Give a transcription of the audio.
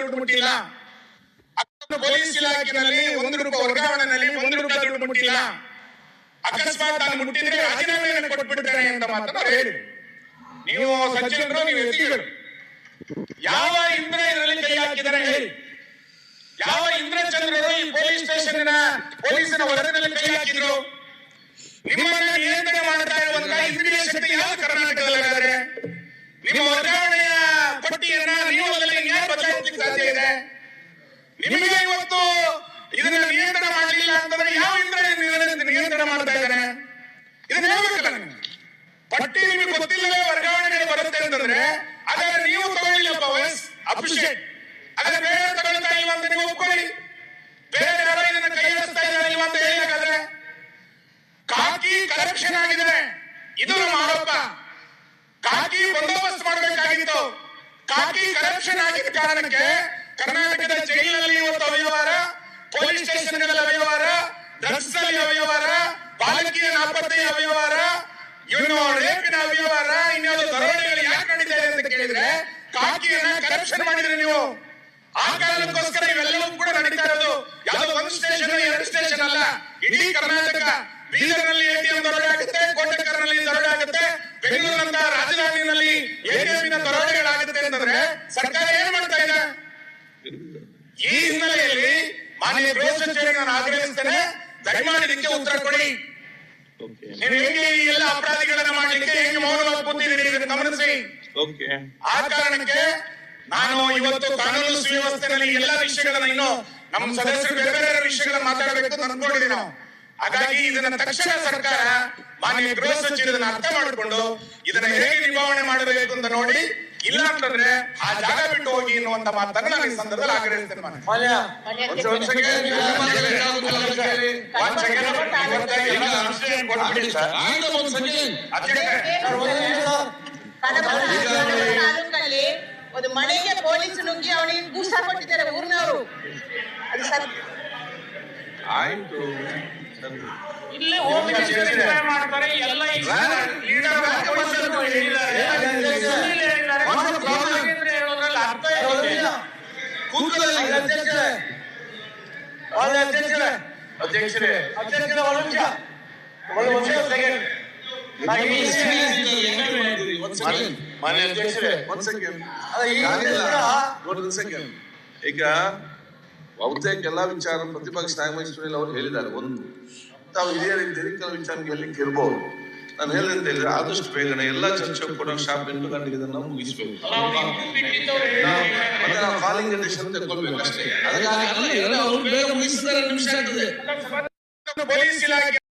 ದುಡ್ಡು ಮುಟ್ಟಿಲ್ಲ. ಪೊಲೀಸ್ ಇಲಾಖೆಯಲ್ಲಿ ಒಂದು ರೂಪಾಯಿ ವರ್ಗಾವಣೆಯಲ್ಲಿ ಒಂದು ರೂಪಾಯಿ ದುಡ್ಡು ಮುಟ್ಟಿಲ್ಲ. ಅಕಸ್ಮಾತ್ ನಾನು ಮುಟ್ಟಿದ್ರೆ ರಾಜೀನಾಮೆಯನ್ನು ಕೊಟ್ಬಿಡ್ತೇನೆ ಅಂತ ಮಾತನ್ನು ಹೇಳಿದ್ರು. ನೀವು ಸಚಿವರು ನೀವು ಎತ್ತಿಗಳು ಯಾವ ಇಂದ್ರ ಇದರಲ್ಲಿ ಕೈ ಹಾಕಿದ್ದಾರೆ ಹೇಳಿ. ಯಾವ ಇಂದ್ರಚಂದ್ರರು ಈ ಪೊಲೀಸ್ ಸ್ಟೇಷನ್ ಪೊಲೀಸರ ವರದಿಯಲ್ಲಿ ಕೈ ಹಾಕಿದ್ರು ನಿಮ್ಮನ್ನ ನಿಯಂತ್ರಣ ಮಾಡ್ತಾ ನಿಮಗೆ ಇವತ್ತು ಇದನ್ನ ನಿಯಂತ್ರಣ ಮಾಡಲಿಲ್ಲ ಅಂತಂದ್ರೆ ಯಾವ ಇಂದ್ರ ಇದನ್ನ ನಿಯಂತ್ರಣ ಮಾಡ್ತಾ ಇದ್ದಾನೆ? ಇದನ್ನ ಹೇಳ್ಬೇಕಲ್ಲ ಪಟ್ಟಿ ನಿಮಗೆ ಗೊತ್ತಿಲ್ಲವೇ ವರ್ಗಾವಣೆಗಳು ಬರುತ್ತೆ ಅಂತಂದ್ರೆ, ಹಾಗಾದ್ರೆ ನೀವು ತಗೊಳ್ಳಿಲ್ಲಪ್ಪ ವಯಸ್ ಅಪ್ರಿಷಿಯೇಟ್ ಹಾಗಾದ್ರೆ ಬೇರೆ ತಗೊಳ್ತಾ ಇಲ್ವಾ ಅಂತ ನೀವು ಒಪ್ಕೊಳ್ಳಿ. ಬೇರೆ ಯಾರೋ ಇದನ್ನ ಕೈ ಹಾಕ್ತಾ ಇದ್ದಾರೆ ಇಲ್ವಾ ಅಂತ ಹೇಳಿ ಹಾಗಾದ್ರೆ ಕಾಕಿ ಕರಪ್ಷನ್ ಆಗಿದೆ. ಇದು ನಮ್ಮ ಆರೋಪ. ಕಾಕಿ ಬಂದೋಬಸ್ತ್ ಮಾಡಬೇಕಾಗಿತ್ತು. ಕಾಕಿ ಕರಪ್ಷನ್ ಆಗಿದ ಕಾರಣಕ್ಕೆ ಕರ್ನಾಟಕದ ಜೈಲಿನಲ್ಲಿ ಇವತ್ತು ಅವ್ಯವಹಾರ ಪೊಲೀಸ್ ಸ್ಟೇಷನ್ ಅವ್ಯವಹಾರ ಡ್ರಗ್ಸ್ ಅಲ್ಲಿ ಅವ್ಯವಹಾರ ಬಾಲಕಿಯ ನಾಪತ್ತೆಯ ಅವ್ಯವಹಾರ ಇವನು ರೇಪಿನ ಅವ್ಯವಹಾರ ಇನ್ಯಾವುದೋ ದರೋಡೆಗಳು ಯಾಕೆ ನಡೀತಾ ಅಂತ ಕೇಳಿದ್ರೆ ಕಾಕಿಯನ್ನ ಕರಪ್ಷನ್ ಮಾಡಿದ್ರೆ ನೀವು. ಆ ಕಾರಣಕ್ಕೋಸ್ಕರ ಇವೆಲ್ಲವೂ ಕೂಡ ನಡೀತಾ ಇರೋದು. ಯಾವುದೋ ಒಂದು ಸ್ಟೇಷನ್, ಎರಡು ಸ್ಟೇಷನ್ ಅಲ್ಲ. ಇಡೀ ಕರ್ನಾಟಕ ಬೀದರ್ನಲ್ಲಿ ಎಟಿಎಂ ದರೋಡೆ ಆಗುತ್ತೆ ಕೋಟೆಕರ್ನಲ್ಲಿ ದರೋಡೆ ಆಗುತ್ತೆ ಬೆಂಗಳೂರಿನಂತಹ ರಾಜಧಾನಿನಲ್ಲಿ ಎಟಿಎಂ ದರೋಡೆಗಳಾಗುತ್ತೆ ಅಂತಂದ್ರೆ ಸರ್ಕಾರ ಏನ್ ಮಾಡ್ತಾ ಇದೆ ಈ ಹಿನ್ನೆಲೆಯಲ್ಲಿ ಮಾನ್ಯ ಗೃಹ ನಾನು ಆಗ್ರಹಿಸ್ತೇನೆ. ದಯಮಾಡಿ ಇದಕ್ಕೆ ಉತ್ತರ ಕೊಡಿ. ನೀವು ಹೇಗೆ ಈ ಎಲ್ಲ ಅಪರಾಧಿಗಳನ್ನ ಮಾಡಲಿಕ್ಕೆ ಹೆಂಗೆ ಮೌನವಾಗಿ ಕೂತಿದ್ದೀರಿ ಇದನ್ನ ಗಮನಿಸಿ. ಆ ಕಾರಣಕ್ಕೆ ನಾನು ಇವತ್ತು ಕಾನೂನು ಸುವ್ಯವಸ್ಥೆಯಲ್ಲಿ ಎಲ್ಲ ವಿಷಯಗಳನ್ನ ಇನ್ನು ನಮ್ಮ ಸದಸ್ಯರು ಬೇರೆ ಬೇರೆ ವಿಷಯಗಳನ್ನ ಮಾತಾಡಬೇಕು ಅಂತ ಅನ್ಕೊಂಡಿದ್ದೀವಿ ನಾವು ಹಾಗಾಗಿ ಇದನ್ನ ತಕ್ಷಣ ಸರ್ಕಾರ ಮಾನ್ಯ ಗೃಹ ಸಚಿವರು ಇದನ್ನ ಅರ್ಥ ಮಾಡಿಕೊಂಡು ಇದನ್ನ ಹೇಗೆ ನಿಭಾವಣೆ ಮಾಡಬೇಕು ಅಂತ ನೋಡಿ ಇಲ್ಲ ಅಂತಂದ್ರೆ ಆ ಜಾಗ ಬಿಟ್ಟು ಹೋಗಿ ಎನ್ನುವಂತ ಮಾತನ್ನ ನಾನು ಈ ಸಂದರ್ಭದಲ್ಲಿ ಆಗ್ರಹಿಸ್ತೇನೆ. ಒಂದ್ ತಾಲೂಕಲ್ಲಿ ಮನೆಗೆ ಪೊಲೀಸ್ ನುಗ್ಗಿ ಅವನಿಗೆ ಗೂಸ ಕೊಟ್ಟಿದ್ದಾರೆ ಊರಿನವರು. ಅದು ಸರ್ ಆಯ್ತು. ಇಲ್ಲಿ ಹೋಗಿ ನಿರ್ಣಯ ಮಾಡ್ತಾರೆ ಎಲ್ಲ ಈ ಲೀಡರ್ ಪೊಲೀಸರು ಹೇಳಿದ್ದಾರೆ. ಸುಮ್ಮನೆ ಹೇಳಿದ್ದಾರೆ. ನಾಗೇಂದ್ರ ಹೇಳೋದ್ರಲ್ಲಿ ಅರ್ಥ ಏನಿದೆ? ಅಧ್ಯಕ್ಷರೇ. ಅಧ್ಯಕ್ಷರೇ, ಮಾನ್ಯ ಒಂದ್ ಸೆಕೆಂಡ್. ಒಂದು ಸೆಕೆಂಡ್. ಈಗ ಬಹುತೇಕ ಎಲ್ಲಾ ವಿಚಾರ ಪ್ರತಿಪಕ್ಷ ನಾಯಕ ಅವರು ಹೇಳಿದ್ದಾರೆ. ಒಂದು. ತಾವು ಹಿರಿಯರಿದ್ದೀರಿ ಕೆಲವು ವಿಚಾರ ಹೇಳಲಿಕ್ಕೆ ಇರ್ಬೋದು ನಾನು ಹೇಳಿದಂತ ಹೇಳಿದ್ರೆ ಆದಷ್ಟು ಬೇಗನೆ ಎಲ್ಲಾ ಚರ್ಚೆ ಕೂಡ ಶಾಪ್ ಎಂಟು ಗಂಟೆಗೆ ಇದನ್ನ ಮುಗಿಸ್ಬೇಕು ನಾವು ಕಾಲಿಂಗ್ ತಗೊಳ್ಬೇಕು ಅಷ್ಟೇ ಅದಕ್ಕಾಗಿ ಪೊಲೀಸ್ ಇಲಾಖೆ